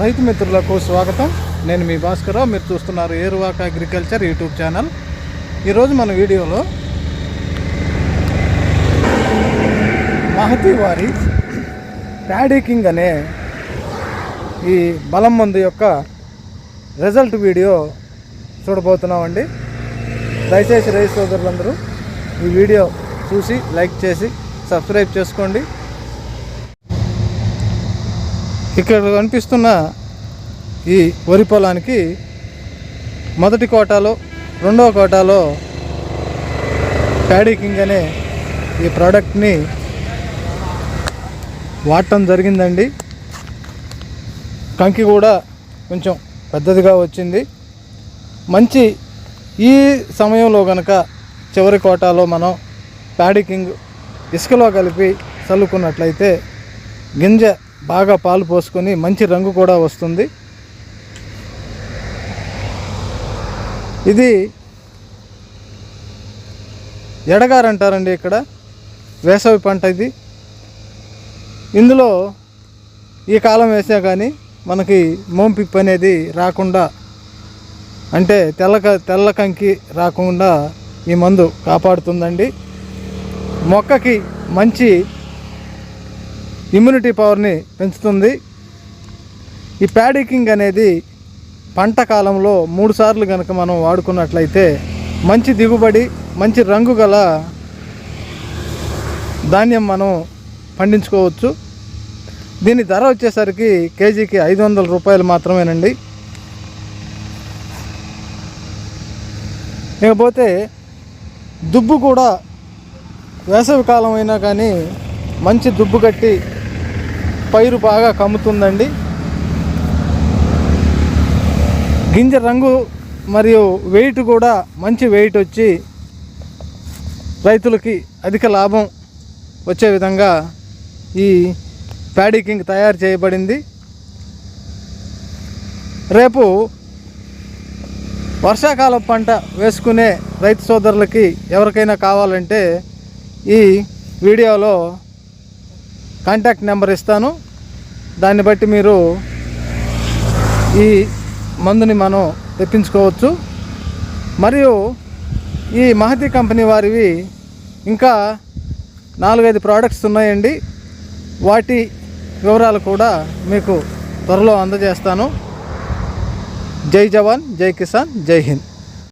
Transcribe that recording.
రైతు మిత్రులకు స్వాగతం. నేను మీ భాస్కరరావు. మీరు చూస్తున్నారు ఏరువాక అగ్రికల్చర్ యూట్యూబ్ ఛానల్. ఈరోజు మన వీడియోలో మహతి వారి ప్యాడీ కింగ్ అనే ఈ బలం మందు యొక్క రిజల్ట్ వీడియో చూడబోతున్నామండి. దయచేసి రైతు సోదరులందరూ ఈ వీడియో చూసి లైక్ చేసి సబ్స్క్రైబ్ చేసుకోండి. ఇక్కడ కనిపిస్తున్న ఈ వరి పొలానికి మొదటి కోటాలో రెండవ కోటాలో ప్యాడీ కింగ్ అనే ఈ ప్రోడక్ట్ని వాడటం జరిగిందండి. కంకి కూడా కొంచెం పెద్దదిగా వచ్చింది. మంచి ఈ సమయంలో కనుక చివరి కోటాలో మనం ప్యాడీ కింగ్ ఇసుకలో కలిపి చల్లుకున్నట్లయితే గింజ బాగా పాలు పోసుకొని మంచి రంగు కూడా వస్తుంది. ఇది ఎడగారు అంటారండి ఇక్కడ. వేసవి పంట ఇది. ఇందులో ఈ కాలం వేసా కానీ మనకి మోంపిప్పు అనేది రాకుండా అంటే తెల్ల తెల్ల కంకి రాకుండా ఈ మందు కాపాడుతుందండి. మొక్కకి మంచి ఇమ్యూనిటీ పవర్ని పెంచుతుంది. ఈ ప్యాడికింగ్ అనేది పంట కాలంలో మూడు సార్లు కనుక మనం వాడుకున్నట్లయితే మంచి దిగుబడి మంచి రంగు గల ధాన్యం మనం పండించుకోవచ్చు. దీని ధర వచ్చేసరికి కేజీకి ఐదు వందల రూపాయలు మాత్రమేనండి. ఇకపోతే దుబ్బు కూడా వేసవి కాలం అయినా కానీ మంచి దుబ్బు కట్టి పైరు బాగా కమ్ముతుందండి. గింజ రంగు మరియు వెయిట్ కూడా మంచి వెయిట్ వచ్చి రైతులకి అధిక లాభం వచ్చే విధంగా ఈ ప్యాడీ కింగ్ తయారు చేయబడింది. రేపు వర్షాకాలం పంట వేసుకునే రైతు సోదరులకి ఎవరికైనా కావాలంటే ఈ వీడియోలో కాంటాక్ట్ నెంబర్ ఇస్తాను. దాన్ని బట్టి మీరు ఈ మందుని మనం తెప్పించుకోవచ్చు. మరియు ఈ మహతి కంపెనీ వారివి ఇంకా నాలుగైదు ప్రోడక్ట్స్ ఉన్నాయండి. వాటి వివరాలు కూడా మీకు త్వరలో అందజేస్తాను. జై జవాన్ జై కిసాన్ జై హింద్.